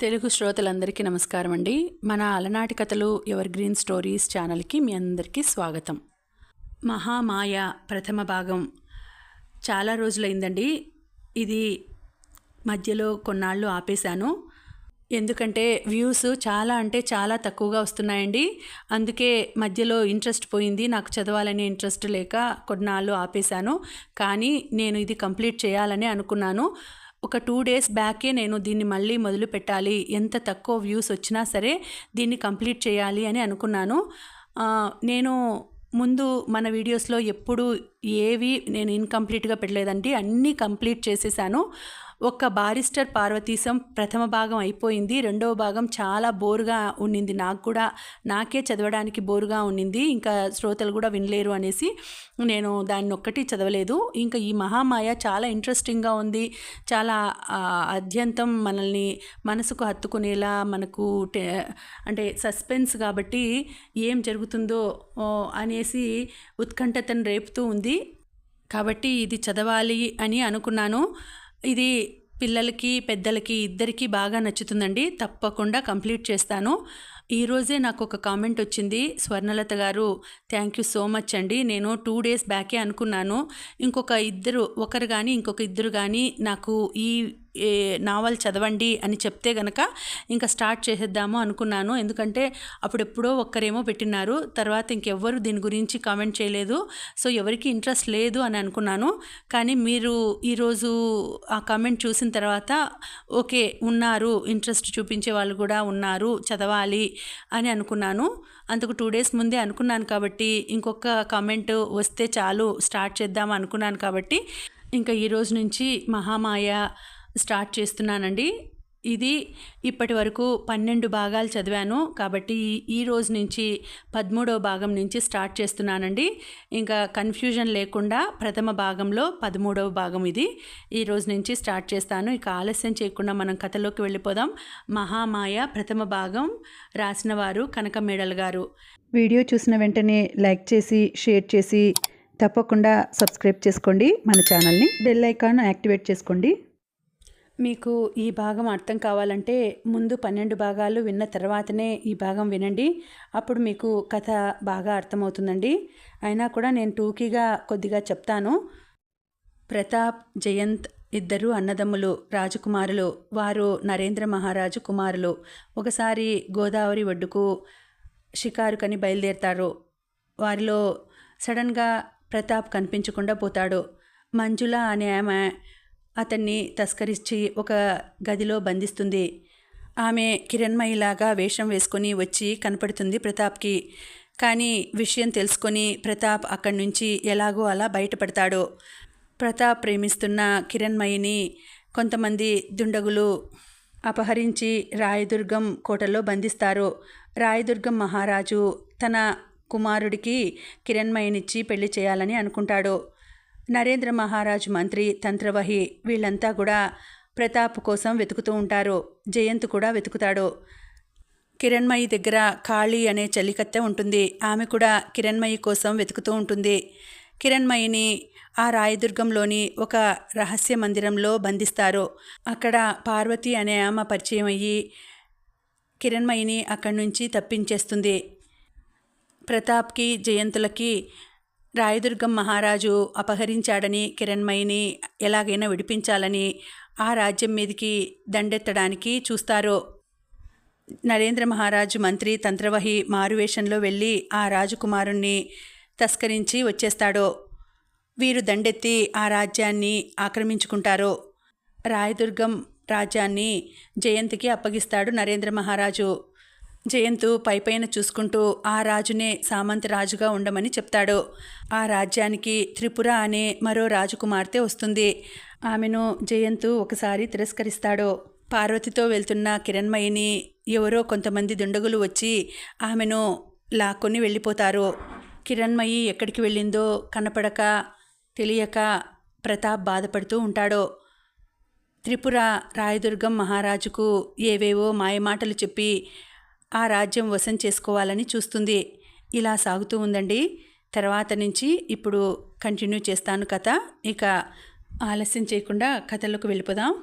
తెలుగు శ్రోతలందరికీ నమస్కారం అండి మన అలనాటి కథలు ఎవర్ గ్రీన్ స్టోరీస్ ఛానల్కి మీ అందరికీ స్వాగతం. మహామాయ ప్రథమ భాగం చాలా రోజులైందండి. ఇది మధ్యలో కొన్నాళ్ళు ఆపేశాను. ఎందుకంటే వ్యూస్ చాలా అంటే చాలా తక్కువగా వస్తున్నాయండి. అందుకే మధ్యలో ఇంట్రెస్ట్ పోయింది. నాకు చదవాలనే ఇంట్రెస్ట్ లేక కొన్నాళ్ళు ఆపేశాను. కానీ నేను ఇది కంప్లీట్ చేయాలని అనుకున్నాను. ఒక టూ డేస్ బ్యాకే నేను దీన్ని మళ్ళీ మొదలు పెట్టాలి. ఎంత తక్కువ వ్యూస్ వచ్చినా సరే దీన్ని కంప్లీట్ చేయాలి అని అనుకున్నాను. నేను ముందు మన వీడియోస్లో ఎప్పుడు ఏవి నేను ఇన్కంప్లీట్గా పెట్టలేదండి. అన్నీ కంప్లీట్ చేసేసాను. ఒక్క బారిస్టర్ పార్వతీశం ప్రథమ భాగం అయిపోయింది. రెండవ భాగం చాలా బోరుగా ఉండింది నాకు కూడా నాకే చదవడానికి బోరుగా ఉండింది ఇంకా శ్రోతలు కూడా వినలేరు అనేసి నేను దాన్ని ఒక్కటి చదవలేదు. ఇంకా ఈ మహామాయ చాలా ఇంట్రెస్టింగ్గా ఉంది. చాలా అత్యంతం అద్యంతం మనల్ని మనసుకు హత్తుకునేలా మనకు టె- అంటే సస్పెన్స్ కాబట్టి ఏం జరుగుతుందో అనేసి ఉత్కంఠతను రేపుతూ ఉంది. కాబట్టి ఇది చదవాలి అని అనుకున్నాను. ఇది పిల్లలకి పెద్దలకి ఇద్దరికీ బాగా నచ్చుతుందండి. తప్పకుండా కంప్లీట్ చేస్తాను. ఈరోజే నాకు ఒక కామెంట్ వచ్చింది. స్వర్ణలత గారు థ్యాంక్ యూ సో మచ్ అండి. నేను టూ డేస్ బ్యాకే అనుకున్నాను. ఇంకొక ఇద్దరు ఒకరు కానీ ఇంకొక ఇద్దరు కానీ నాకు ఈ నావల్ చదవండి అని చెప్తే గనక ఇంకా స్టార్ట్ చేసేద్దాము అనుకున్నాను. ఎందుకంటే అప్పుడెప్పుడో ఒక్కరేమో పెట్టినారు. తర్వాత ఇంకెవ్వరు దీని గురించి కామెంట్ చేయలేదు. సో ఎవరికి ఇంట్రెస్ట్ లేదు అని అనుకున్నాను. కానీ మీరు ఈరోజు ఆ కామెంట్ చూసిన తర్వాత ఓకే ఉన్నారు. ఇంట్రెస్ట్ చూపించే వాళ్ళు కూడా ఉన్నారు. చదవాలి అని అనుకున్నాను. అందుకు టూ డేస్ ముందే అనుకున్నాను కాబట్టి ఇంకొక కామెంట్ వస్తే చాలు. స్టార్ట్ చేద్దాం అనుకున్నాను కాబట్టి. ఇంకా ఈ రోజు నుంచి మహామాయ స్టార్ట్ చేస్తున్నానండి. ఇది ఇప్పటి వరకు పన్నెండు భాగాలు చదివాను. కాబట్టి ఈ- ఈ రోజు నుంచి పదమూడవ భాగం నుంచి స్టార్ట్ చేస్తున్నానండి. ఇంకా కన్ఫ్యూజన్ లేకుండా ప్రథమ భాగంలో పదమూడవ భాగం ఇది. ఈ రోజు నుంచి స్టార్ట్ చేస్తాను. ఇక ఆలస్యం చేయకుండా మనం కథలోకి వెళ్ళిపోదాం. మహామాయ ప్రథమ భాగం రాసిన వారు కనక మేడల్ గారు. వీడియో చూసిన వెంటనే లైక్ చేసి షేర్ చేసి తప్పకుండా సబ్స్క్రైబ్ చేసుకోండి. మన ఛానల్ని బెల్ ఐకాన్ యాక్టివేట్ చేసుకోండి. మీకు ఈ భాగం అర్థం కావాలంటే ముందు పన్నెండు భాగాలు విన్న తర్వాతనే ఈ భాగం వినండి. అప్పుడు మీకు కథ బాగా అర్థమవుతుందండి. అయినా కూడా నేను టూకీగా కొద్దిగా చెప్తాను. ప్రతాప్ జయంత్ ఇద్దరు అన్నదమ్ములు రాజకుమారులు. వారు నరేంద్ర మహారాజు కుమారులు. ఒకసారి గోదావరి ఒడ్డుకు షికారుకని బయలుదేరతారు. వారిలో సడన్గా ప్రతాప్ కనిపించకుండా పోతాడు. మంజుల అనే ఆమె అతన్ని తస్కరించి ఒక గదిలో బంధిస్తుంది. ఆమె కిరణ్మయిలాగా వేషం వేసుకొని వచ్చి కనపడుతుంది ప్రతాప్కి. కానీ విషయం తెలుసుకొని ప్రతాప్ అక్కడి నుంచి ఎలాగో అలా బయటపడతాడు. ప్రతాప్ ప్రేమిస్తున్న కిరణ్మయిని కొంతమంది దుండగులు అపహరించి రాయదుర్గం కోటలో బంధిస్తారు. రాయదుర్గం మహారాజు తన కుమారుడికి కిరణ్మయినిచ్చి పెళ్ళి చేయాలని అనుకుంటాడు. నరేంద్ర మహారాజు మంత్రి తంత్రవహి వీళ్ళంతా కూడా ప్రతాప్ కోసం వెతుకుతూ ఉంటారు. జయంత్ కూడా వెతుకుతాడు. కిరణ్మయి దగ్గర కాళీ అనే చలికత్తె ఉంటుంది. ఆమె కూడా కిరణ్మయి కోసం వెతుకుతూ ఉంటుంది. కిరణ్మయిని ఆ రాయదుర్గంలోని ఒక రహస్య మందిరంలో బంధిస్తారు. అక్కడ పార్వతి అనే ఆమె పరిచయం అయ్యి కిరణ్మయిని అక్కడి నుంచి తప్పించేస్తుంది. ప్రతాప్కి జయంతులకి రాయదుర్గం మహారాజు అపహరించాడని కిరణ్మయిని ఎలాగైనా విడిపించాలని ఆ రాజ్యం మీదకి దండెత్తడానికి చూస్తారు. నరేంద్ర మహారాజు మంత్రి తంత్రవహి మారువేషంలో వెళ్ళి ఆ రాజకుమారుణ్ణి తస్కరించి వచ్చేస్తాడో. వీరు దండెత్తి ఆ రాజ్యాన్ని ఆక్రమించుకుంటారో. రాయదుర్గం రాజ్యాన్ని జయంతికి అప్పగిస్తాడు నరేంద్ర మహారాజు. జయంతు పైపైన చూసుకుంటూ ఆ రాజునే సామంత రాజుగా ఉండమని చెప్తాడు. ఆ రాజ్యానికి త్రిపుర అనే మరో రాజకుమార్తె వస్తుంది. ఆమెను జయంతు ఒకసారి తిరస్కరిస్తాడు. పార్వతితో వెళ్తున్న కిరణ్మయిని ఎవరో కొంతమంది దుండగులు వచ్చి ఆమెను లాక్కొని వెళ్ళిపోతారు. కిరణ్మయి ఎక్కడికి వెళ్ళిందో కనపడక తెలియక ప్రతాప్ బాధపడుతూ ఉంటాడు. త్రిపుర రాయదుర్గం మహారాజుకు ఏవేవో మాయమాటలు చెప్పి ఆ రాజ్యం వశం చేసుకోవాలని చూస్తుంది. ఇలా సాగుతూ ఉందండి. తర్వాత నుంచి ఇప్పుడు కంటిన్యూ చేస్తాను కథ. ఇక ఆలస్యం చేయకుండా కథలోకి వెళ్ళిపోదాం.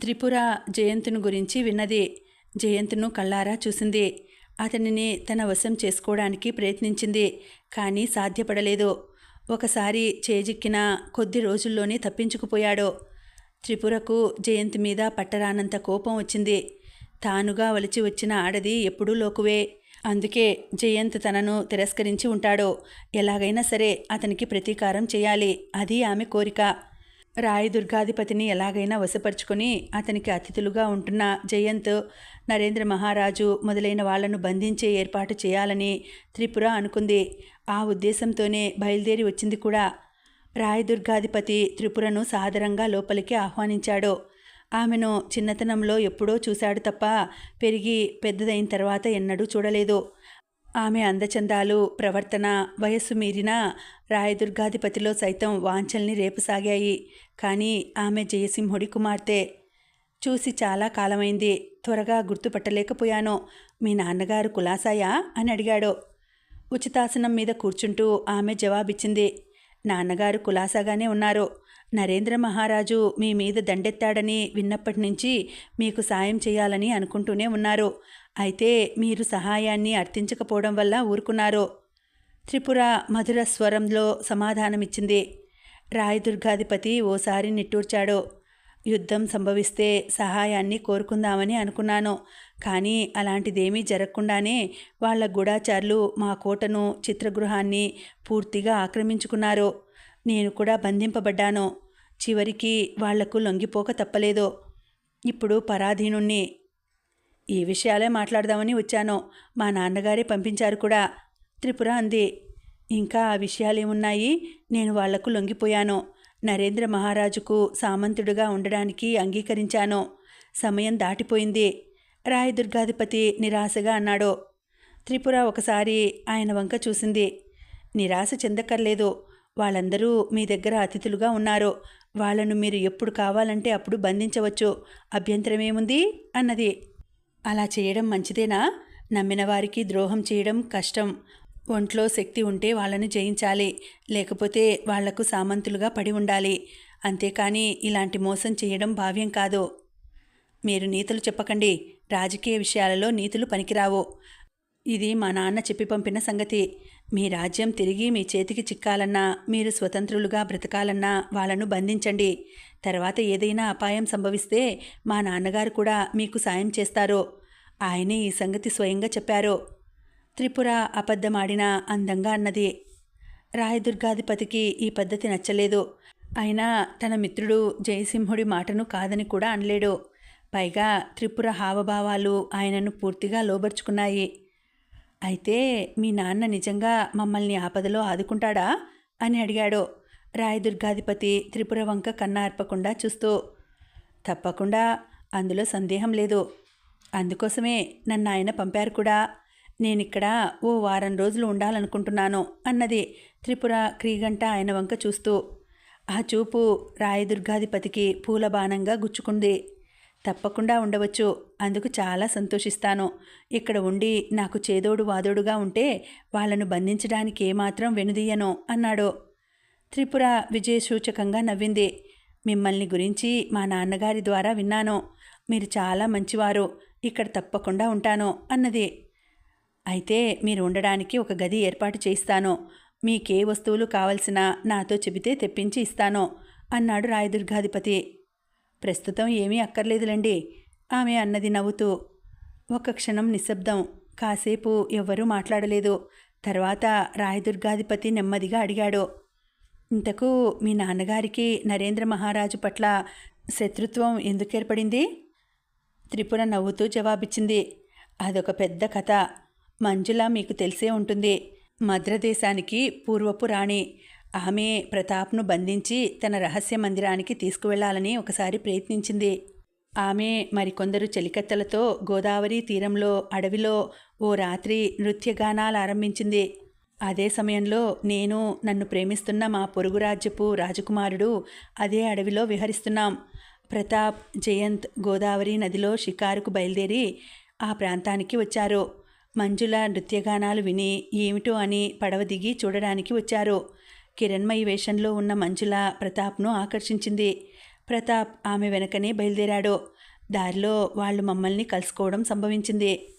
త్రిపుర జయంతును గురించి విన్నది జయంతును కళ్ళారా చూసింది. అతనిని తన వశం చేసుకోవడానికి ప్రయత్నించింది కానీ సాధ్యపడలేదు. ఒకసారి చేజిక్కిన కొద్ది రోజుల్లోనే తప్పించుకుపోయాడు. త్రిపురకు జయంతి మీద పట్టరానంత కోపం వచ్చింది. తానుగా వలిచి వచ్చిన ఆడది ఎప్పుడూ లోకువే. అందుకే జయంత్ తనను తిరస్కరించి ఉంటాడో. ఎలాగైనా సరే అతనికి ప్రతీకారం చేయాలి. అది ఆమె కోరిక. రాయి దుర్గాధిపతిని ఎలాగైనా వశపరుచుకొని అతనికి అతిథులుగా ఉంటున్న జయంత్ నరేంద్ర మహారాజు మొదలైన వాళ్ళను బంధించే ఏర్పాటు చేయాలని త్రిపుర అనుకుంది. ఆ ఉద్దేశంతోనే బయలుదేరి వచ్చింది కూడా. రాయదుర్గాధిపతి త్రిపురను సాదరంగా లోపలికి ఆహ్వానించాడు. ఆమెను చిన్నతనంలో ఎప్పుడో చూశాడు తప్ప పెరిగి పెద్దదైన తర్వాత ఎన్నడూ చూడలేదు. ఆమె అందచందాలు ప్రవర్తన వయస్సు మీరిన రాయదుర్గాధిపతిలో సైతం వాంఛల్ని రేపసాగాయి. కానీ ఆమె జయసింహుడి కుమార్తె. చూసి చాలా కాలమైంది. త్వరగా గుర్తుపట్టలేకపోయాను. మీ నాన్నగారు కులాసాయా? అని అడిగాడు. ఉచితాసనం మీద కూర్చుంటూ ఆమె జవాబిచ్చింది. నాన్నగారు కులాసాగానే ఉన్నారు. నరేంద్ర మహారాజు మీ మీద దండెత్తాడని విన్నప్పటి నుంచి మీకు సాయం చేయాలని అనుకుంటూనే ఉన్నారు. అయితే మీరు సహాయాన్ని అర్థించకపోవడం వల్ల ఊరుకున్నారు. త్రిపుర మధుర స్వరంలో సమాధానమిచ్చింది. రాయదుర్గాధిపతి ఓసారి నిట్టూర్చాడు. యుద్ధం సంభవిస్తే సహాయాన్ని కోరుకుందామని అనుకున్నాను. కానీ అలాంటిదేమీ జరగకుండానే వాళ్ళ గూఢాచారులు మా కోటను చిత్రగృహాన్ని పూర్తిగా ఆక్రమించుకున్నారు. నేను కూడా బంధింపబడ్డాను. చివరికి వాళ్ళకు లొంగిపోక తప్పలేదు. ఇప్పుడు పరాధీనుణ్ణి. ఈ విషయాలే మాట్లాడదామని వచ్చాను. మా నాన్నగారే పంపించారు కూడా. త్రిపుర అంది. ఇంకా ఆ విషయాలేమున్నాయి? నేను వాళ్ళకు లొంగిపోయాను. నరేంద్ర మహారాజుకు సామంతుడుగా ఉండడానికి అంగీకరించాను. సమయం దాటిపోయింది. రాయదుర్గాధిపతి నిరాశగా అన్నాడు. త్రిపుర ఒకసారి ఆయన వంక చూసింది. నిరాశ చెందక్కర్లేదు. వాళ్ళందరూ మీ దగ్గర అతిథులుగా ఉన్నారు. వాళ్ళను మీరు ఎప్పుడు కావాలంటే అప్పుడు బంధించవచ్చు. అభ్యంతరమేముంది? అన్నది. అలా చేయడం మంచిదేనా? నమ్మిన వారికి ద్రోహం చేయడం కష్టం. ఒంట్లో శక్తి ఉంటే వాళ్ళని జయించాలి. లేకపోతే వాళ్ళకు సామంతులుగా పడి ఉండాలి. అంతేకాని ఇలాంటి మోసం చేయడం భావ్యం కాదు. మీరు నీతులు చెప్పకండి. రాజకీయ విషయాలలో నీతులు పనికిరావు. ఇది మా నాన్న చెప్పి పంపిన సంగతి. మీ రాజ్యం తిరిగి మీ చేతికి చిక్కాలన్నా మీరు స్వతంత్రులుగా బ్రతకాలన్నా వాళ్ళను బంధించండి. తర్వాత ఏదైనా అపాయం సంభవిస్తే మా నాన్నగారు కూడా మీకు సాయం చేస్తారు. ఆయనే ఈ సంగతి స్వయంగా చెప్పారు. త్రిపుర అబద్ధమాడినా అందంగా అన్నది. రాయదుర్గాధిపతికి ఈ పద్ధతి నచ్చలేదు. అయినా తన మిత్రుడు జయసింహుడి మాటను కాదని కూడా అనలేడు. పైగా త్రిపుర హావభావాలు ఆయనను పూర్తిగా లోబర్చుకున్నాయి. అయితే మీ నాన్న నిజంగా మమ్మల్ని ఆపదలో ఆదుకుంటాడా? అని అడిగాడు. రాయదుర్గాధిపతి త్రిపుర వంక కన్నార్పకుండా చూస్తూ తప్పకుండా అందులో సందేహం లేదు. అందుకోసమే నన్ను ఆయన పంపారు కూడా. నేనిక్కడ ఓ వారం రోజులు ఉండాలనుకుంటున్నాను అన్నది త్రిపుర క్రీగంట ఆయన వంక చూస్తూ ఆ చూపు రాయదుర్గాధిపతికి పూల బాణంగా గుచ్చుకుంది. తప్పకుండా ఉండవచ్చు. అందుకు చాలా సంతోషిస్తాను. ఇక్కడ ఉండి నాకు చేదోడు వాదోడుగా ఉంటే వాళ్ళను బంధించడానికి ఏమాత్రం వెనుదీయను అన్నాడు. త్రిపుర విజయ సూచకంగా నవ్వింది. మిమ్మల్ని గురించి మా నాన్నగారి ద్వారా విన్నాను. మీరు చాలా మంచివారు. ఇక్కడ తప్పకుండా ఉంటాను అన్నది. అయితే మీరు ఉండడానికి ఒక గది ఏర్పాటు చేయిస్తాను. మీకే వస్తువులు కావలసినా నాతో చెబితే తెప్పించి ఇస్తాను అన్నాడు రాయదుర్గాధిపతి. ప్రస్తుతం ఏమీ అక్కర్లేదులండి ఆమె అన్నది నవ్వుతూ. ఒక క్షణం నిశ్శబ్దం. కాసేపు ఎవ్వరూ మాట్లాడలేదు. తర్వాత రాయదుర్గాధిపతి నెమ్మదిగా అడిగాడు. ఇంతకు మీ నాన్నగారికి నరేంద్ర మహారాజు పట్ల శత్రుత్వం ఎందుకు ఏర్పడింది? త్రిపుర నవ్వుతూ జవాబిచ్చింది. అదొక పెద్ద కథ. మంజుల మీకు తెలిసే ఉంటుంది. మద్రదేశానికి పూర్వపు రాణి. ఆమె ప్రతాప్ను బంధించి తన రహస్య మందిరానికి తీసుకువెళ్ళాలని ఒకసారి ప్రయత్నించింది. ఆమె మరికొందరు చెలికత్తెలతో గోదావరి తీరంలో అడవిలో ఓ రాత్రి నృత్యగానాలు ఆరంభించింది. అదే సమయంలో నేను నన్ను ప్రేమిస్తున్న మా పొరుగు రాజ్యపు రాజకుమారుడు అదే అడవిలో విహరిస్తున్నాం. ప్రతాప్ జయంత్ గోదావరి నదిలో షికారుకు బయలుదేరి ఆ ప్రాంతానికి వచ్చారు. మంజుల నృత్యగానాలు విని ఏమిటో అని పడవ దిగి చూడడానికి వచ్చారు. కిరణ్మయి వేషంలో ఉన్న మంజుల ప్రతాప్ను ఆకర్షించింది. ప్రతాప్ ఆమె వెనకనే బయలుదేరాడు. దారిలో వాళ్ళు మమ్మల్ని కలుసుకోవడం సంభవించింది.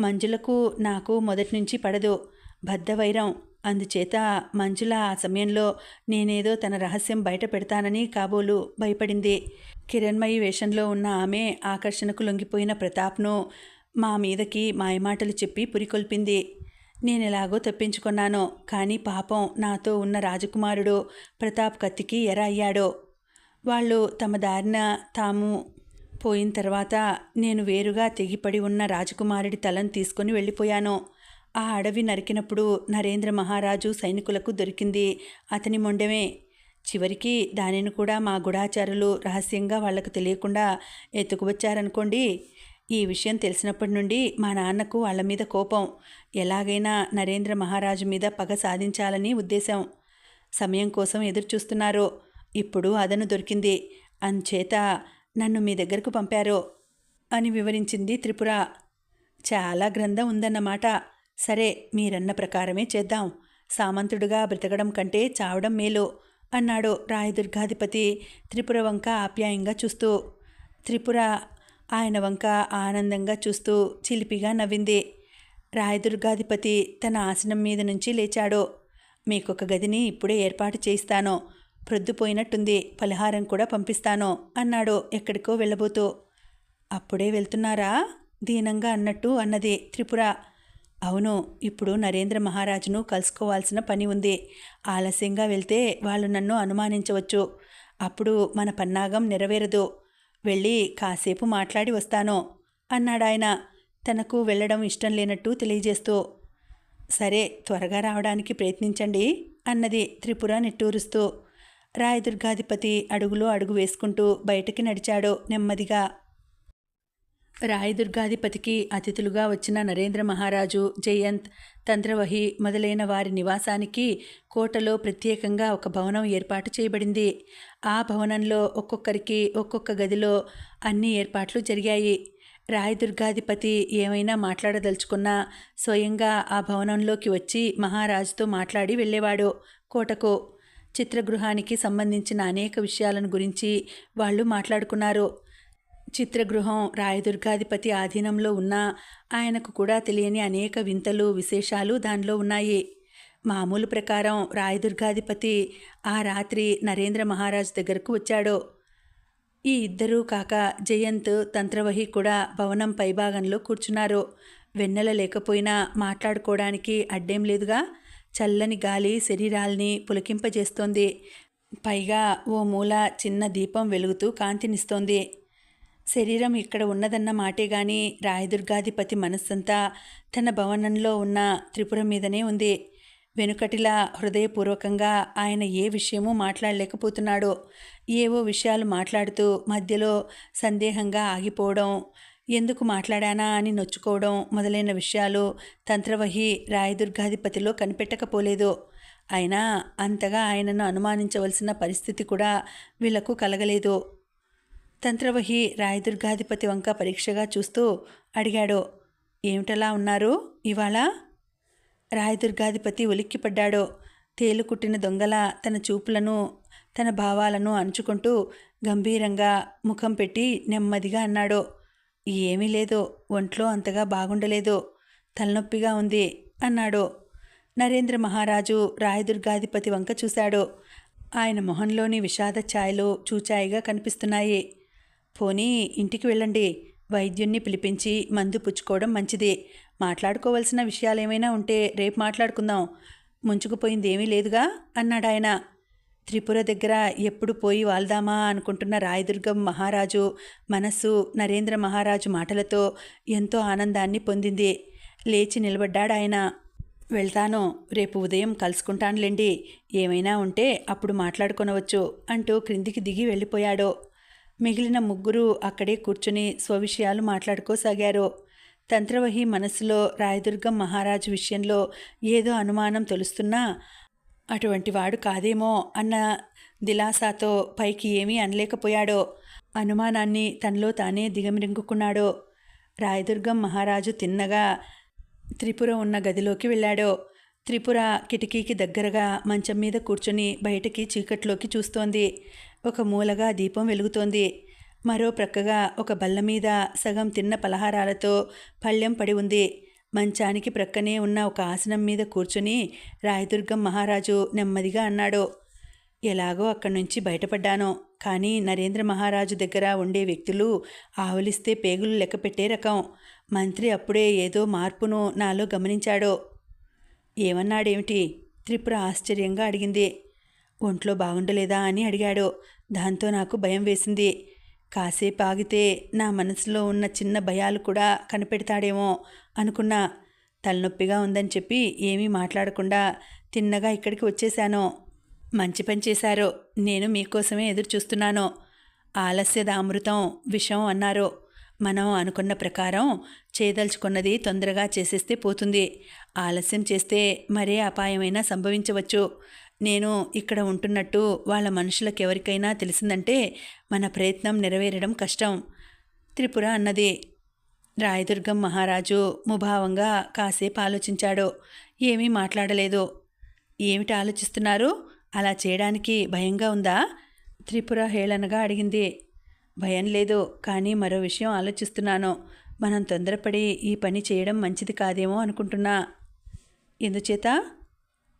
మంజులకు నాకు మొదటి నుంచి పడదు. బద్ధవైరం. అందుచేత మంజుల ఆ సమయంలో నేనేదో తన రహస్యం బయట పెడతానని కాబోలు భయపడింది. కిరణ్మయి వేషంలో ఉన్న ఆమె ఆకర్షణకు లొంగిపోయిన ప్రతాప్ను మా మీదకి మాయమాటలు చెప్పి పురికొల్పింది. నేనెలాగో తప్పించుకున్నాను కానీ పాపం నాతో ఉన్న రాజకుమారుడు ప్రతాప్ కత్తికి ఎర అయ్యాడో. వాళ్ళు తమ దారిన తాము పోయిన తర్వాత నేను వేరుగా తెగిపడి ఉన్న రాజకుమారుడి తలను తీసుకొని వెళ్ళిపోయాను. ఆ అడవి నరికినప్పుడు నరేంద్ర మహారాజు సైనికులకు దొరికింది. అతని మొండమే. చివరికి దానిని కూడా మా గుడాచారులు రహస్యంగా వాళ్ళకు తెలియకుండా ఎత్తుకువచ్చారనుకోండి ఈ విషయం తెలిసినప్పటి నుండి మా నాన్నకు వాళ్ళ మీద కోపం. ఎలాగైనా నరేంద్ర మహారాజు మీద పగ సాధించాలని ఉద్దేశం. సమయం కోసం ఎదురు చూస్తున్నారు ఇప్పుడు అదను దొరికింది. అంచేత నన్ను మీ దగ్గరకు పంపారు అని వివరించింది త్రిపుర. చాలా గ్రంథం ఉందన్నమాట. సరే మీరన్న ప్రకారమే చేద్దాం. సామంతుడుగా బ్రతకడం కంటే చావడం మేలు అన్నాడు రాయదుర్గాధిపతి త్రిపుర వంక ఆప్యాయంగా చూస్తూ. త్రిపుర ఆయన వంక ఆనందంగా చూస్తూ చిలిపిగా నవ్వింది. రాయదుర్గాధిపతి తన ఆసనం మీద నుంచి లేచాడు. మీకొక గదిని ఇప్పుడే ఏర్పాటు చేయిస్తాను. ప్రొద్దుపోయినట్టుంది. పలహారం కూడా పంపిస్తాను అన్నాడు ఎక్కడికో వెళ్ళబోతూ. అప్పుడే వెళ్తున్నారా? దీనంగా అన్నట్టు అన్నది త్రిపుర. అవును ఇప్పుడు నరేంద్ర మహారాజును కలుసుకోవాల్సిన పని ఉంది. ఆలస్యంగా వెళ్తే వాళ్ళు నన్ను అనుమానించవచ్చు. అప్పుడు మన పన్నాగం నెరవేరదు. వెళ్ళి కాసేపు మాట్లాడి వస్తాను అన్నాడాయన. తనకు వెళ్ళడం ఇష్టం లేనట్టు తెలియజేస్తూ సరే త్వరగా రావడానికి ప్రయత్నించండి అన్నది త్రిపుర నిట్టూరుస్తూ. రాయదుర్గాధిపతి అడుగులో అడుగు వేసుకుంటూ బయటికి నడిచాడు నెమ్మదిగా. రాయదుర్గాధిపతికి అతిథులుగా వచ్చిన నరేంద్ర మహారాజు జయంత్ తంత్రవహి మొదలైన వారి నివాసానికి కోటలో ప్రత్యేకంగా ఒక భవనం ఏర్పాటు చేయబడింది. ఆ భవనంలో ఒక్కొక్కరికి ఒక్కొక్క గదిలో అన్ని ఏర్పాట్లు జరిగాయి. రాయదుర్గాధిపతి ఏమైనా మాట్లాడదలుచుకున్నా స్వయంగా ఆ భవనంలోకి వచ్చి మహారాజుతో మాట్లాడి వెళ్ళేవాడు కోటకు. చిత్రగృహానికి సంబంధించిన అనేక విషయాలను గురించి వాళ్ళు మాట్లాడుకున్నారు. చిత్రగృహం రాయదుర్గాధిపతి ఆధీనంలో ఉన్న ఆయనకు కూడా తెలియని అనేక వింతలు విశేషాలు దానిలో ఉన్నాయి. మామూలు ప్రకారం రాయదుర్గాధిపతి ఆ రాత్రి నరేంద్ర మహారాజు దగ్గరకు వచ్చాడు. ఈ ఇద్దరూ కాక జయంత్ తంత్రవహి కూడా భవనం పైభాగంలో కూర్చున్నారు. వెన్నెల లేకపోయినా మాట్లాడుకోవడానికి అడ్డేం లేదుగా. చల్లని గాలి శరీరాల్ని పులకింపజేస్తోంది. పైగా ఓ మూల చిన్న దీపం వెలుగుతూ కాంతినిస్తోంది. శరీరం ఇక్కడ ఉన్నదన్న మాటే గాని రాయదుర్గాధిపతి మనస్సంతా తన భవనంలో ఉన్న త్రిపుర మీదనే ఉంది. వెనుకటిలా హృదయపూర్వకంగా ఆయన ఏ విషయమూ మాట్లాడలేకపోతున్నాడో ఏవో విషయాలు మాట్లాడుతూ మధ్యలో సందేహంగా ఆగిపోవడం ఎందుకు మాట్లాడానా అని నొచ్చుకోవడం మొదలైన విషయాలు తంత్రవహి రాయదుర్గాధిపతిలో కనిపెట్టకపోలేదు. అయినా అంతగా ఆయనను అనుమానించవలసిన పరిస్థితి కూడా వీళ్ళకు కలగలేదు. తంత్రవహి రాయదుర్గాధిపతి వంక పరీక్షగా చూస్తూ అడిగాడు. ఏమిటలా ఉన్నారు? ఇవాళ? రాయదుర్గాధిపతి ఉలిక్కిపడ్డాడు. తేలు కుట్టిన దొంగల తన చూపులను తన భావాలను అంచుకుంటూ గంభీరంగా ముఖం పెట్టి నెమ్మదిగా అన్నాడు. ఏమీ లేదు ఒంట్లో అంతగా బాగుండలేదు. తలనొప్పిగా ఉంది అన్నాడు. నరేంద్ర మహారాజు రాయదుర్గాధిపతి వంక చూశాడు. ఆయన మొహంలోని విషాద ఛాయలు చూచాయిగా కనిపిస్తున్నాయి. పోనీ ఇంటికి వెళ్ళండి. వైద్యుణ్ణి పిలిపించి మందు పుచ్చుకోవడం మంచిది. మాట్లాడుకోవలసిన విషయాలు ఏమైనా ఉంటే రేపు మాట్లాడుకుందాం. ముంచుకుపోయింది ఏమీ లేదుగా? అన్నాడు ఆయన. త్రిపుర దగ్గర ఎప్పుడు పోయి వాల్దామా అనుకుంటున్న రాయదుర్గం మహారాజు మనస్సు నరేంద్ర మహారాజు మాటలతో ఎంతో ఆనందాన్ని పొందింది. లేచి నిలబడ్డాడు ఆయన. వెళ్తాను. రేపు ఉదయం కలుసుకుంటానులేండి. ఏమైనా ఉంటే అప్పుడు మాట్లాడుకొనవచ్చు అంటూ క్రిందికి దిగి వెళ్ళిపోయాడు. మిగిలిన ముగ్గురు అక్కడే కూర్చుని స్వవిషయాలు మాట్లాడుకోసాగారు. తంత్రవహి మనసులో రాయదుర్గం మహారాజు విషయంలో ఏదో అనుమానం తెలుస్తున్నా అటువంటి వాడు కాదేమో అన్న దిలాసాతో పైకి ఏమీ అనలేకపోయాడో అనుమానాన్ని తనలో తానే దిగమిరింగుకున్నాడో రాయదుర్గం మహారాజు తిన్నగా త్రిపుర ఉన్న గదిలోకి వెళ్ళాడో. త్రిపుర కిటికీకి దగ్గరగా మంచం మీద కూర్చొని బయటికి చీకట్లోకి చూస్తోంది. ఒక మూలగా దీపం వెలుగుతోంది. మరో ప్రక్కగా ఒక బల్ల మీద సగం తిన్న పలహారాలతో పళ్ళెం పడి ఉంది. మంచానికి ప్రక్కనే ఉన్న ఒక ఆసనం మీద కూర్చుని రాయదుర్గం మహారాజు నెమ్మదిగా అన్నాడు ఎలాగో అక్కడి నుంచి బయటపడ్డాను. కానీ నరేంద్ర మహారాజు దగ్గర ఉండే వ్యక్తులు ఆవులిస్తే పేగులు లెక్కపెట్టే రకం. మంత్రి అప్పుడే ఏదో మార్పును నాలో గమనించాడు. ఏమన్నాడేమిటి? త్రిపుర ఆశ్చర్యంగా అడిగింది. ఒంట్లో బాగుండలేదా? అని అడిగాడు. దాంతో నాకు భయం వేసింది. కాసేపు ఆగితే నా మనసులో ఉన్న చిన్న భయాలు కూడా కనిపెడతాడేమో అనుకున్నా. తలనొప్పిగా ఉందని చెప్పి ఏమీ మాట్లాడకుండా తిన్నగా ఇక్కడికి వచ్చేశాను. మంచి పని చేశారు. నేను మీకోసమే ఎదురు చూస్తున్నాను ఆలస్యద అమృతం విషం అన్నారు. మనం అనుకున్న ప్రకారం చేయదలుచుకున్నది తొందరగా చేసేస్తే పోతుంది. ఆలస్యం చేస్తే మరే అపాయమైనా సంభవించవచ్చు. నేను ఇక్కడ ఉంటున్నట్టు వాళ్ళ మనుషులకు ఎవరికైనా తెలిసిందంటే మన ప్రయత్నం నెరవేరడం కష్టం. త్రిపుర అన్నది. రాయదుర్గం మహారాజు ముభావంగా కాసేపు ఆలోచించాడు. ఏమీ మాట్లాడలేదు. ఏమిటి ఆలోచిస్తున్నారు? అలా చేయడానికి భయంగా ఉందా? త్రిపుర హేళనగా అడిగింది. భయం లేదు కానీ మరో విషయం ఆలోచిస్తున్నాను. మనం తొందరపడి ఈ పని చేయడం మంచిది కాదేమో అనుకుంటున్నా. ఎందుచేత?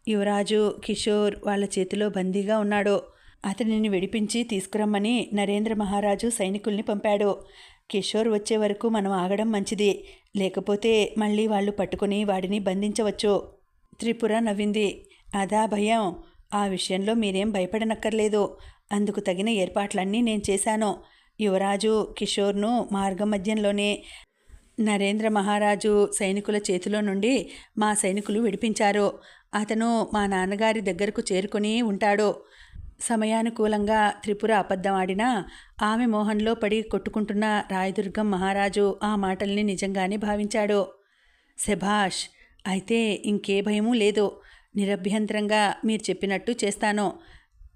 యువరాజు కిషోర్ వాళ్ళ చేతిలో బందీగా ఉన్నాడు. అతనిని విడిపించి తీసుకురమ్మని నరేంద్ర మహారాజు సైనికుల్ని పంపాడు. కిషోర్ వచ్చే వరకు మనం ఆగడం మంచిది. లేకపోతే మళ్ళీ వాళ్ళు పట్టుకుని వాడిని బంధించవచ్చు. త్రిపుర నవ్వింది. అదా భయం. ఆ విషయంలో మీరేం భయపడనక్కర్లేదు. అందుకు తగిన ఏర్పాట్లన్నీ నేను చేశాను. యువరాజు కిషోర్ను మార్గమధ్యంలోనే నరేంద్ర మహారాజు సైనికుల చేతిలో నుండి మా సైనికులు విడిపించారు. అతను మా నాన్నగారి దగ్గరకు చేరుకుని ఉంటాడో. సమయానుకూలంగా త్రిపుర అబద్ధం ఆడినా ఆమె మోహంలో పడి కొట్టుకుంటున్న రాయదుర్గం మహారాజు ఆ మాటల్ని నిజంగానే భావించాడు. శభాష్ అయితే ఇంకే భయమూ లేదు. నిరభ్యంతరంగా మీరు చెప్పినట్టు చేస్తాను.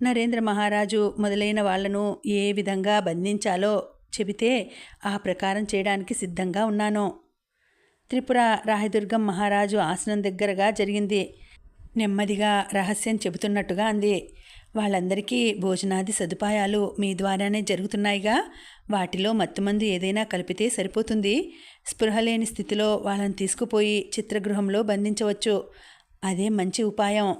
నరేంద్ర మహారాజు మొదలైన వాళ్ళను ఏ విధంగా బంధించాలో చెబితే ఆ ప్రకారం చేయడానికి సిద్ధంగా ఉన్నాను. త్రిపుర రాయదుర్గం మహారాజు ఆసనం దగ్గరగా జరిగింది. నెమ్మదిగా రహస్యం చెబుతున్నట్టుగా అంది. వాళ్ళందరికీ భోజనాది సదుపాయాలు మీ ద్వారానే జరుగుతున్నాయిగా. వాటిలో మత్తుమందు ఏదైనా కలిపితే సరిపోతుంది. స్పృహ లేని స్థితిలో వాళ్ళని తీసుకుపోయి చిత్రగృహంలో బంధించవచ్చు. అదే మంచి ఉపాయం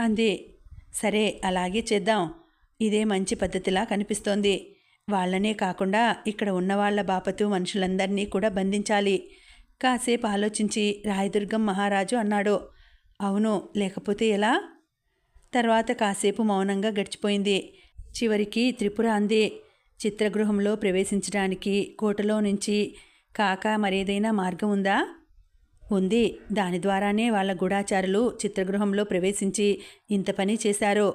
అంది. సరే అలాగే చేద్దాం. ఇదే మంచి పద్ధతిలా కనిపిస్తోంది. వాళ్ళనే కాకుండా ఇక్కడ ఉన్నవాళ్ళ బాపతు మనుషులందరినీ కూడా బంధించాలి. కాసేపు ఆలోచించి రాయదుర్గం మహారాజు అన్నాడు. అవును లేకపోతే ఎలా? తర్వాత కాసేపు మౌనంగా గడిచిపోయింది. చివరికి త్రిపుర అంది. చిత్రగృహంలో ప్రవేశించడానికి కోటలో నుంచి కాక మరేదైనా మార్గం ఉందా? ఉంది. దాని ద్వారానే వాళ్ళ గూఢాచారులు చిత్రగృహంలో ప్రవేశించి ఇంత పని చేశారు.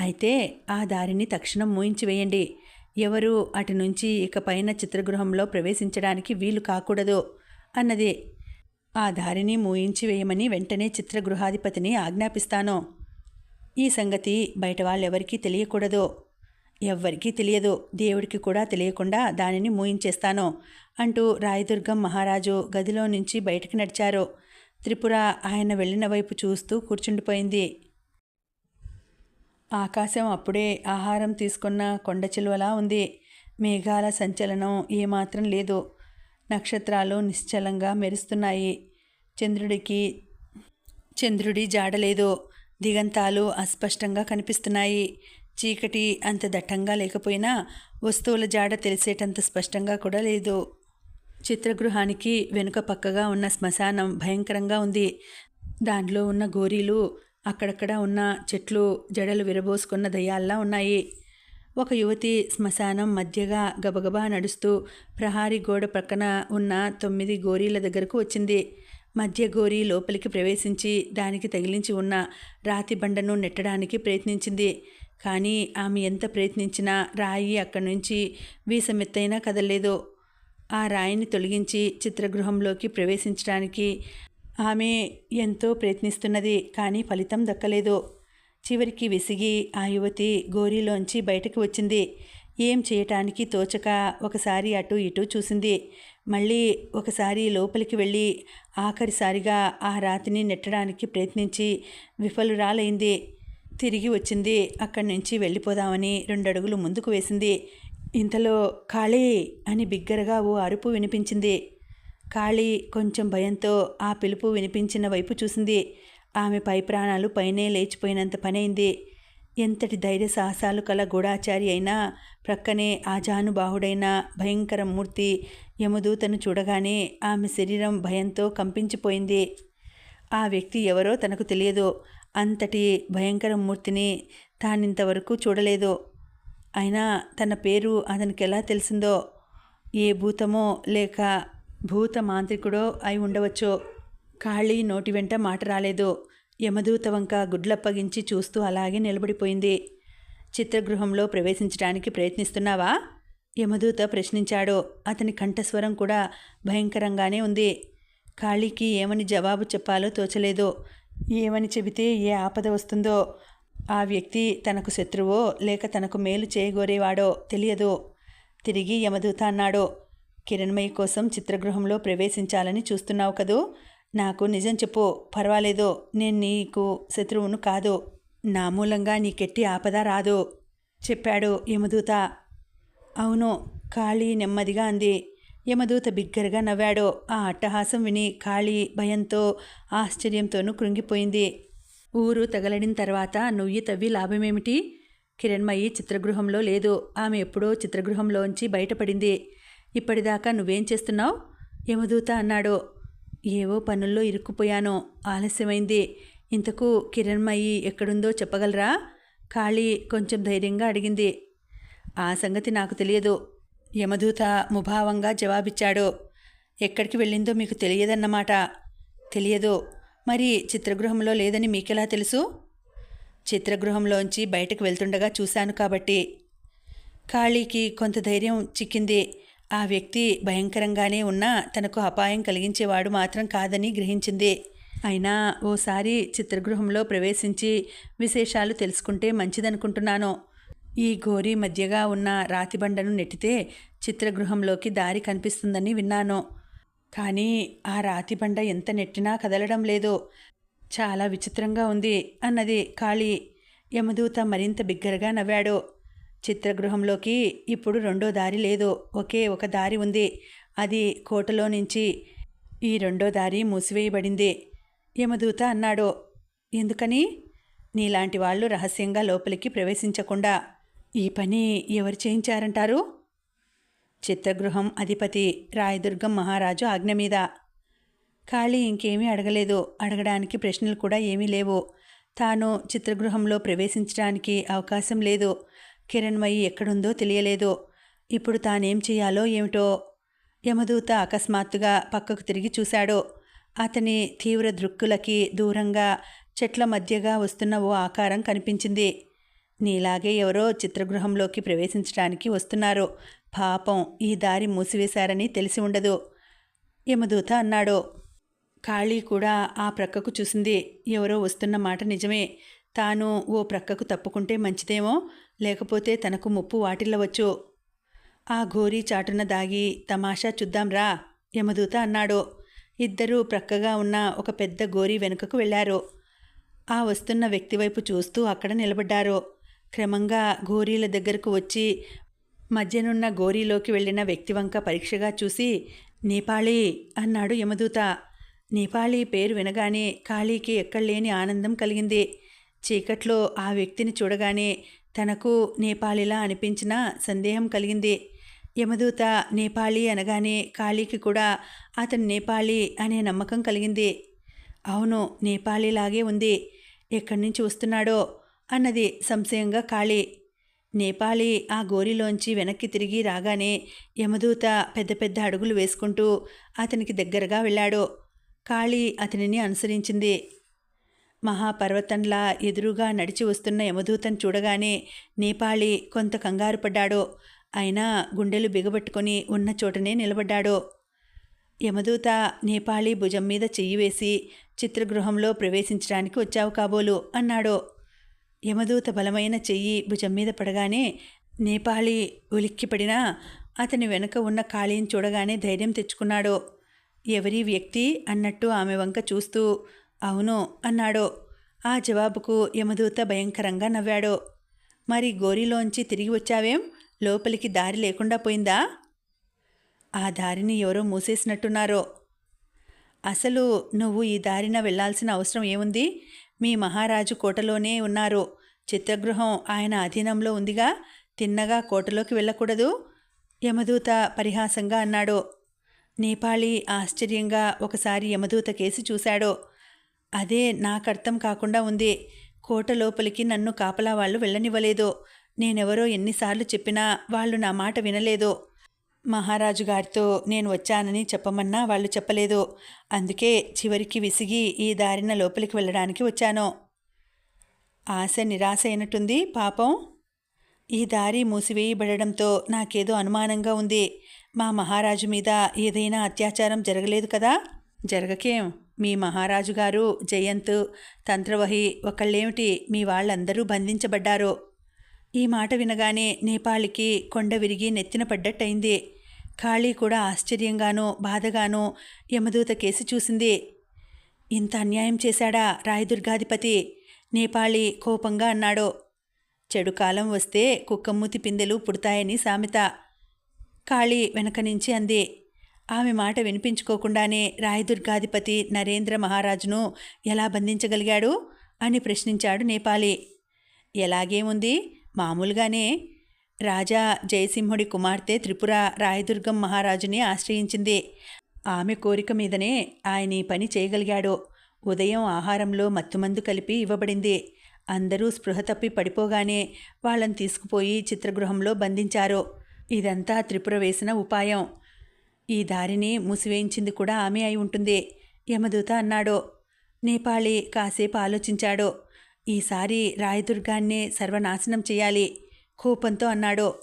అయితే ఆ దారిని తక్షణం మూయించివేయండి ఎవరు అటు నుంచి ఇకపైన చిత్రగృహంలో ప్రవేశించడానికి వీలు కాకూడదు అన్నది ఆ దారిని మూయించి వేయమని వెంటనే చిత్రగృహాధిపతిని ఆజ్ఞాపిస్తాను. ఈ సంగతి బయట వాళ్ళెవరికీ తెలియకూడదు. ఎవ్వరికీ తెలియదు. దేవుడికి కూడా తెలియకుండా దానిని మూయించేస్తాను అంటూ రాయదుర్గం మహారాజు గదిలో నుంచి బయటకు నడిచారు. త్రిపుర ఆయన వెళ్ళిన వైపు చూస్తూ కూర్చుండిపోయింది. ఆకాశం అప్పుడే ఆహారం తీసుకున్న కొండ చిలువలా ఉంది. మేఘాల సంచలనం ఏమాత్రం లేదు. నక్షత్రాలు నిశ్చలంగా మెరుస్తున్నాయి. చంద్రుడికి చంద్రుడి జాడలేదు దిగంతాలు అస్పష్టంగా కనిపిస్తున్నాయి. చీకటి అంత దట్టంగా లేకపోయినా వస్తువుల జాడ తెలిసేటంత స్పష్టంగా కూడా లేదు. చిత్రగృహానికి వెనుక పక్కగా ఉన్న శ్మశానం భయంకరంగా ఉంది. దాంట్లో ఉన్న గోరీలు అక్కడక్కడ ఉన్న చెట్లు జడలు విరబోసుకున్న దయ్యాల్లా ఉన్నాయి. ఒక యువతి శ్మశానం మధ్యగా గబగబా నడుస్తూ ప్రహారీ గోడ ప్రక్కన ఉన్న తొమ్మిది గోరీల దగ్గరకు వచ్చింది. మధ్య గోరి లోపలికి ప్రవేశించి దానికి తగిలించి ఉన్న రాతి బండను నెట్టడానికి ప్రయత్నించింది. కానీ ఆమె ఎంత ప్రయత్నించినా రాయి అక్కడి నుంచి వీసమెత్తైనా కదలలేదు. ఆ రాయిని తొలగించి చిత్రగృహంలోకి ప్రవేశించడానికి ఆమె ఎంతో ప్రయత్నిస్తున్నది కానీ ఫలితం దక్కలేదు. చివరికి విసిగి ఆ యువతి గోరీలోంచి బయటకు వచ్చింది. ఏం చేయటానికి తోచక ఒకసారి అటు ఇటు చూసింది. మళ్ళీ ఒకసారి లోపలికి వెళ్ళి ఆఖరిసారిగా ఆ రాతిని నెట్టడానికి ప్రయత్నించి విఫలురాలైంది. తిరిగి వచ్చింది. అక్కడి నుంచి వెళ్ళిపోదామని రెండు అడుగులు ముందుకు వేసింది. ఇంతలో ఖాళీ అని బిగ్గరగా ఓ అరుపు వినిపించింది. ఖాళీ కొంచెం భయంతో ఆ పిలుపు వినిపించిన వైపు చూసింది. ఆమె పై ప్రాణాలు పైనే లేచిపోయినంత పనైంది. ఎంతటి ధైర్య సాహసాలు కల గూఢాచారి అయినా ప్రక్కనే ఆజానుబాహుడైన భయంకర మూర్తి యమదూతను చూడగానే ఆమె శరీరం భయంతో కంపించిపోయింది. ఆ వ్యక్తి ఎవరో తనకు తెలియదు. అంతటి భయంకర మూర్తిని తానింతవరకు చూడలేదు. అయినా తన పేరు అతనికి ఎలా తెలిసిందో? ఏ భూతమో లేక భూత మాంత్రికుడో అయి ఉండవచ్చో. ఖాళీ నోటి వెంట మాట రాలేదు. యమదూత వంక గుడ్లప్పగించి చూస్తూ అలాగే నిలబడిపోయింది. చిత్రగృహంలో ప్రవేశించడానికి ప్రయత్నిస్తున్నావా? యమదూత ప్రశ్నించాడు. అతని కంఠస్వరం కూడా భయంకరంగానే ఉంది. ఖాళీకి ఏమని జవాబు చెప్పాలో తోచలేదు. ఏమని చెబితే ఏ ఆపద వస్తుందో ఆ వ్యక్తి తనకు శత్రువో లేక తనకు మేలు చేయగోరేవాడో తెలియదు. తిరిగి యమదూత అన్నాడు. కిరణ్మయి కోసం చిత్రగృహంలో ప్రవేశించాలని చూస్తున్నావు కదూ? నాకు నిజం చెప్పు పర్వాలేదు నేను నీకు శత్రువును కాదు. నా మూలంగా నీకెట్టి ఆపద రాదు చెప్పాడు యమదూత. అవును ఖాళీ నెమ్మదిగా అంది. యమదూత బిగ్గరగా నవ్వాడు. ఆ అట్టహాసం విని ఖాళీ భయంతో ఆశ్చర్యంతోనూ కృంగిపోయింది. ఊరు తగలడిన తర్వాత నువ్వు తవ్వి లాభమేమిటి? కిరణ్మయి చిత్రగృహంలో లేదు. ఆమె ఎప్పుడో చిత్రగృహంలోంచి బయటపడింది. ఇప్పటిదాకా నువ్వేం చేస్తున్నావు? యమదూత అన్నాడు. ఏవో పనుల్లో ఇరుక్కుపోయాను ఆలస్యమైంది. ఇంతకు కిరణ్మయి ఎక్కడుందో చెప్పగలరా? ఖాళీ కొంచెం ధైర్యంగా అడిగింది. ఆ సంగతి నాకు తెలియదు. యమదూత ముభావంగా జవాబిచ్చాడు. ఎక్కడికి వెళ్ళిందో మీకు తెలియదన్నమాట. తెలియదు. మరి చిత్రగృహంలో లేదని మీకెలా తెలుసు? చిత్రగృహంలోంచి బయటకు వెళ్తుండగా చూశాను కాబట్టి. ఖాళీకి కొంత ధైర్యం చిక్కింది. ఆ వ్యక్తి భయంకరంగానే ఉన్నా తనకు అపాయం కలిగించేవాడు మాత్రం కాదని గ్రహించింది. అయినా ఓసారి చిత్రగృహంలో ప్రవేశించి విశేషాలు తెలుసుకుంటే మంచిదనుకుంటున్నాను. ఈ ఘోరీ మధ్యగా ఉన్న రాతిబండను నెట్టితే చిత్రగృహంలోకి దారి కనిపిస్తుందని విన్నాను. కానీ ఆ రాతిబండ ఎంత నెట్టినా కదలడం లేదు. చాలా విచిత్రంగా ఉంది అన్నది ఖాళీ యమదూత మరింత బిగ్గరగా నవ్వాడు. చిత్రగృహంలోకి ఇప్పుడు రెండో దారి లేదు. ఒకే ఒక దారి ఉంది. అది కోటలో నుంచి ఈ రెండో దారి మూసివేయబడింది. యమదూత అన్నాడు ఎందుకని? నీలాంటి వాళ్ళు రహస్యంగా లోపలికి ప్రవేశించకుండా ఈ పని ఎవరు చేయించారంటారు? చిత్రగృహం అధిపతి రాయదుర్గం మహారాజు ఆజ్ఞ మీద. ఖాళీ ఇంకేమీ అడగలేదు. అడగడానికి ప్రశ్నలు కూడా ఏమీ లేవు. తాను చిత్రగృహంలో ప్రవేశించడానికి అవకాశం లేదు. కిరణ్మయి ఎక్కడుందో తెలియలేదు. ఇప్పుడు తానేం చేయాలో ఏమిటో. యమదూత అకస్మాత్తుగా పక్కకు తిరిగి చూశాడు. అతని తీవ్ర దృక్కులకి దూరంగా చెట్ల మధ్యగా వస్తున్న ఓ ఆకారం కనిపించింది. నీలాగే ఎవరో చిత్రగృహంలోకి ప్రవేశించడానికి వస్తున్నారు. పాపం ఈ దారి మూసివేశారని తెలిసి ఉండదు. యమదూత అన్నాడు. ఖాళీ కూడా ఆ ప్రక్కకు చూసింది. ఎవరో వస్తున్న మాట నిజమే. తాను ఓ ప్రక్కకు తప్పుకుంటే మంచిదేమో. లేకపోతే తనకు ముప్పు వాటిల్లవచ్చు ఆ ఘోరీ చాటున దాగి తమాషా చూద్దాంరా యమదూత అన్నాడు. ఇద్దరూ ప్రక్కగా ఉన్న ఒక పెద్ద గోరీ వెనుకకు వెళ్ళారు. ఆ వస్తున్న వ్యక్తి వైపు చూస్తూ అక్కడ నిలబడ్డారు. క్రమంగా గోరీల దగ్గరకు వచ్చి మధ్యనున్న గోరీలోకి వెళ్ళిన వ్యక్తి వంక పరీక్షగా చూసి నేపాళీ అన్నాడు యమదూత. నేపాళీ పేరు వినగానే ఖాళీకి ఎక్కడలేని ఆనందం కలిగింది. చీకట్లో ఆ వ్యక్తిని చూడగానే తనకు నేపాళీలా అనిపించిన సందేహం కలిగింది. యమదూత నేపాళీ అనగానే కాళీకి కూడా అతను నేపాళీ అనే నమ్మకం కలిగింది. అవును నేపాళీలాగే ఉంది. ఎక్కడి నుంచి వస్తున్నాడో అన్నది సంశయంగా కాళీ. నేపాళీ ఆ గోరిలోంచి వెనక్కి తిరిగి రాగానే యమదూత పెద్ద పెద్ద అడుగులు వేసుకుంటూ అతనికి దగ్గరగా వెళ్ళాడు. కాళీ అతనిని అనుసరించింది. మహాపర్వతంలా ఎదురుగా నడిచి వస్తున్న యమదూతను చూడగానే నేపాళి కొంత కంగారు పడ్డాడో. అయినా గుండెలు బిగబట్టుకొని ఉన్న చోటనే నిలబడ్డాడో. యమదూత నేపాళీ భుజం మీద చెయ్యి వేసి చిత్రగృహంలో ప్రవేశించడానికి వచ్చావు కాబోలు అన్నాడు. యమదూత బలమైన చెయ్యి భుజం మీద పడగానే నేపాళి ఉలిక్కిపడినా అతని వెనుక ఉన్న ఖాళీని చూడగానే ధైర్యం తెచ్చుకున్నాడు. ఎవరి వ్యక్తి అన్నట్టు ఆమె వంక చూస్తూ అవును అన్నాడు. ఆ జవాబుకు యమదూత భయంకరంగా నవ్వాడు. మరి గోరిలోంచి తిరిగి వచ్చావేం? లోపలికి దారి లేకుండా పోయిందా? ఆ దారిని ఎవరో మూసేసినట్టున్నారో. అసలు నువ్వు ఈ దారిన వెళ్ళాల్సిన అవసరం ఏముంది? మీ మహారాజు కోటలోనే ఉన్నారు. చిత్రగృహం ఆయన అధీనంలో ఉందిగా. తిన్నగా కోటలోకి వెళ్ళకూడదు. యమదూత పరిహాసంగా అన్నాడు. నేపాళీ ఆశ్చర్యంగా ఒకసారి యమదూత కేసి చూశాడు. అదే నాకర్థం కాకుండా ఉంది. కోట లోపలికి నన్ను కాపలా వాళ్ళు వెళ్ళనివ్వలేదు నేనెవరో ఎన్నిసార్లు చెప్పినా వాళ్ళు నా మాట వినలేదు. మహారాజు గారితో నేను వచ్చానని చెప్పమన్నా వాళ్ళు చెప్పలేదు. అందుకే చివరికి విసిగి ఈ దారిన లోపలికి వెళ్ళడానికి వచ్చాను. ఆశ నిరాశ అయినట్టుంది పాపం. ఈ దారి మూసివేయబడడంతో నాకేదో అనుమానంగా ఉంది. మా మహారాజు మీద ఏదైనా అత్యాచారం జరగలేదు కదా? జరగకేం? మీ మహారాజు గారు జయంత్ తంత్రవహి ఒకళ్ళేమిటి మీ వాళ్ళందరూ బంధించబడ్డారు? ఈ మాట వినగానే నేపాళికి కొండ విరిగి నెత్తిన పడ్డట్టయింది. ఖాళీ కూడా ఆశ్చర్యంగానూ బాధగానూ యమదూత కేసి చూసింది. ఇంత అన్యాయం చేశాడా రాయదుర్గాధిపతి నేపాళి కోపంగా అన్నాడు. చెడు కాలం వస్తే కుక్కమ్మూతి పిందెలు పుడతాయని సామెత. కాళీ వెనక నుంచి అంది. ఆమె మాట వినిపించుకోకుండానే రాయదుర్గాధిపతి నరేంద్ర మహారాజును ఎలా బంధించగలిగాడు? అని ప్రశ్నించాడు నేపాలి. ఎలాగేముంది? మామూలుగానే రాజా జయసింహుడి కుమార్తె త్రిపుర రాయదుర్గం మహారాజుని ఆశ్రయించింది. ఆమె కోరిక మీదనే ఆయన ఈ పని చేయగలిగాడు. ఉదయం ఆహారంలో మత్తుమందు కలిపి ఇవ్వబడింది. అందరూ స్పృహ తప్పి పడిపోగానే వాళ్ళని తీసుకుపోయి చిత్రగృహంలో బంధించారు. ఇదంతా త్రిపుర వేసిన ఉపాయం. ఈ దారిని మూసివేయించింది కూడా ఆమె అయి ఉంటుంది యమదూత అన్నాడు. నేపాళీ కాసేపు ఆలోచించాడు. ఈసారి రాయదుర్గాన్నే సర్వనాశనం చేయాలి కోపంతో అన్నాడు.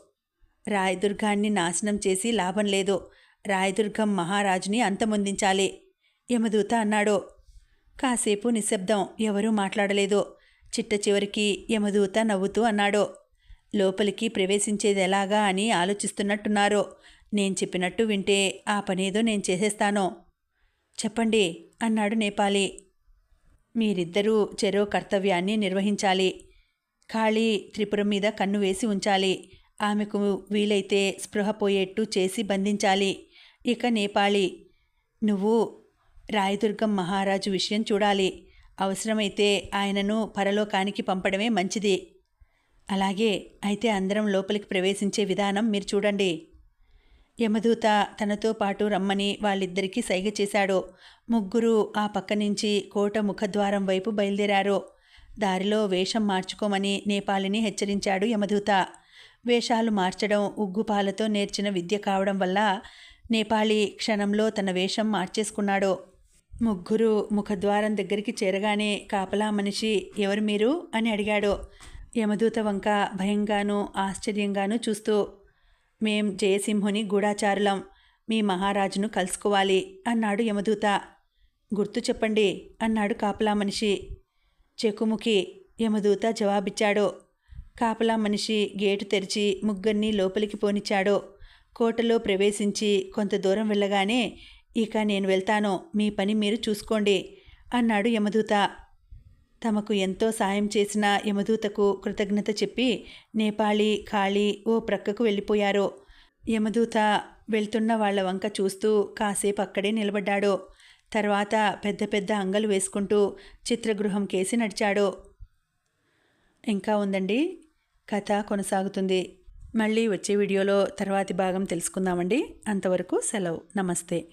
రాయదుర్గాన్ని నాశనం చేసి లాభం లేదు రాయదుర్గం మహారాజుని అంతమొందించాలి యమదూత అన్నాడు. కాసేపు నిశ్శబ్దం ఎవరూ మాట్లాడలేదు. చిట్ట చివరికి యమదూత నవ్వుతూ అన్నాడు. లోపలికి ప్రవేశించేది ఎలాగా అని ఆలోచిస్తున్నట్టున్నారు. నేను చెప్పినట్టు వింటే ఆ పనేదో నేను చేసేస్తాను. చెప్పండి అన్నాడు నేపాలి. మీరిద్దరూ చెరో కర్తవ్యాన్ని నిర్వహించాలి. ఖాళీ త్రిపురం మీద కన్ను వేసి ఉంచాలి. ఆమెకు వీలైతే స్పృహ పోయేట్టు చేసి బంధించాలి. ఇక నేపాళి నువ్వు రాయదుర్గం మహారాజు విషయం చూడాలి. అవసరమైతే ఆయనను పరలోకానికి పంపడమే మంచిది. అలాగే అయితే అందరం లోపలికి ప్రవేశించే విధానం మీరు చూడండి. యమదూత తనతో పాటు రమ్మని వాళ్ళిద్దరికీ సైగ చేశాడు. ముగ్గురు ఆ పక్క నుంచి కోట ముఖద్వారం వైపు బయలుదేరారు. దారిలో వేషం మార్చుకోమని నేపాలిని హెచ్చరించాడు యమదూత. వేషాలు మార్చడం ఉగ్గుపాలతో నేర్చిన విద్య కావడం వల్ల నేపాళీ క్షణంలో తన వేషం మార్చేసుకున్నాడు. ముగ్గురు ముఖద్వారం దగ్గరికి చేరగానే కాపలా మనిషి ఎవరు మీరు? అని అడిగాడు. యమదూత వంక భయంగానూ ఆశ్చర్యంగానూ చూస్తూ మేం జయసింహుని గూఢాచారులం. మీ మహారాజును కలుసుకోవాలి అన్నాడు యమదూత. గుర్తు చెప్పండి అన్నాడు కాపలా మనిషి. చెకుముకి యమదూత జవాబిచ్చాడు. కాపలా మనిషి గేటు తెరిచి ముగ్గురిని లోపలికి పోనిచ్చాడు. కోటలో ప్రవేశించి కొంత దూరం వెళ్ళగానే ఇక నేను వెళ్తాను. మీ పని మీరు చూసుకోండి అన్నాడు యమదూత. తమకు ఎంతో సాయం చేసిన యమదూతకు కృతజ్ఞత చెప్పి నేపాళీ ఖాళీ ఓ ప్రక్కకు వెళ్ళిపోయారు. యమదూత వెళ్తున్న వాళ్ళ వంక చూస్తూ కాసేపు అక్కడే నిలబడ్డాడు. తర్వాత పెద్ద పెద్ద అంగలు వేసుకుంటూ చిత్రగృహం కేసి నడిచాడు. ఇంకా ఉందండి? కథ కొనసాగుతుంది. మళ్ళీ వచ్చే వీడియోలో తర్వాతి భాగం తెలుసుకుందామండి. అంతవరకు సెలవు. నమస్తే.